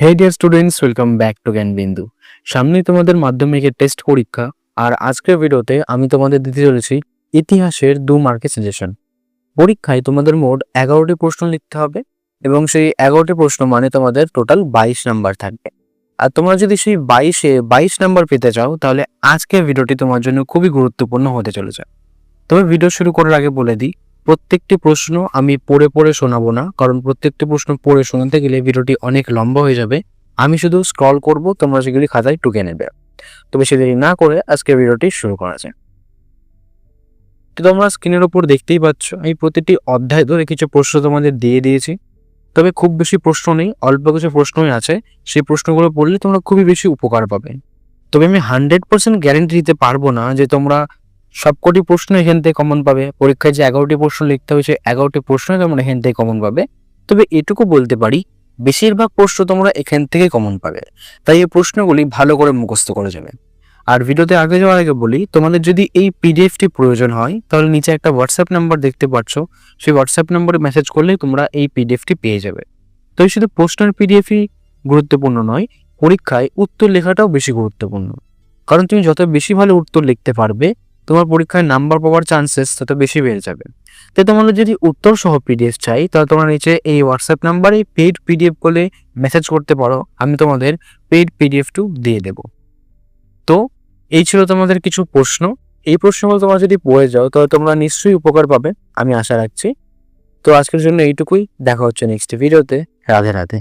Hey dear students welcome back to Gyanbindu সামনেই তোমাদের মাধ্যমিকের টেস্ট পরীক্ষা, আর আজকের ভিডিওতে আমি তোমাদের দিতে চলেছি ইতিহাসের দু মার্কের সাজেশন পরীক্ষায় তোমাদের মোট এগারোটি প্রশ্ন লিখতে হবে, এবং সেই এগারোটি প্রশ্ন মানে তোমাদের টোটাল বাইশ নাম্বার থাকবে। আর তোমরা যদি সেই বাইশে বাইশ নাম্বার পেতে চাও, তাহলে আজকের ভিডিওটি তোমার জন্য খুবই গুরুত্বপূর্ণ হতে চলেছে। তবে ভিডিও শুরু করার আগে বলে দিই প্রত্যেকটি প্রশ্ন আমি পড়ে পড়ে শোনাবো না, কারণ প্রত্যেকটি প্রশ্ন পড়ে শোনাতে গেলে ভিডিওটি অনেক লম্বা হয়ে যাবে। আমি শুধু স্ক্রল করব, তোমরা সেগুলি খাতায় টুকে নেবে। তো বেশি দেরি না করে আজকে ভিডিওটি শুরু করা যায় তো তোমরা স্ক্রিনের ওপর দেখতেই পাচ্ছ, আমি প্রতিটি অধ্যায় ধরে কিছু প্রশ্ন তোমাদের দিয়ে দিয়েছি। তবে খুব বেশি প্রশ্ন নেই, অল্প কিছু প্রশ্নই আছে। সেই প্রশ্নগুলো পড়লে তোমরা খুবই বেশি উপকার পাবে। তবে আমি হান্ড্রেড পার্সেন্ট গ্যারেন্টি দিতে পারব না যে তোমরা সবকটি প্রশ্ন এখান থেকে কমন পাবে। পরীক্ষায় যে এগারোটি প্রশ্ন লিখতে হয়েছে, এগারোটি প্রশ্ন তোমরা এখান থেকে কমন পাবে। তবে এটুকু বলতে পারি, বেশিরভাগ প্রশ্ন তোমরা এখান থেকে কমন পাবে। তাই এই প্রশ্নগুলি ভালো করে মুখস্থ করে যাবে। আর ভিডিওতে আগে যাওয়ার আগে বলি, তোমাদের যদি এই পিডিএফটি প্রয়োজন হয়, তাহলে নিচে একটা হোয়াটসঅ্যাপ নাম্বার দেখতে পাচ্ছ। সেই হোয়াটসঅ্যাপ নাম্বারে মেসেজ করলে তোমরা এই পিডিএফটি পেয়ে যাবে। তো এই শুধু প্রশ্নের পিডিএফই গুরুত্বপূর্ণ নয়, পরীক্ষায় উত্তর লেখাটাও বেশি গুরুত্বপূর্ণ। কারণ তুমি যত বেশি ভালো উত্তর লিখতে পারবে তোমার পরীক্ষায় নাম্বার পাওয়ার চান্সেস তত বেশি বেড়ে যাবে। তো তোমাদের যদি উত্তর সহ পিডিএফ চাই, তাহলে তোমরা নিচে এই হোয়াটসঅ্যাপ নাম্বারে পেইড পিডিএফ করলে মেসেজ করতে পারো। আমি তোমাদের পেইড পিডিএফ টু দিয়ে দেব। তো এই ছিল তোমাদের কিছু প্রশ্ন। এই প্রশ্নগুলো তোমরা যদি পড়ে যাও, তাহলে তোমরা নিশ্চয়ই উপকার পাবে, আমি আশা রাখছি। তো আজকের জন্য এইটুকুই। দেখা হচ্ছে নেক্সট ভিডিওতে রাধে রাধে।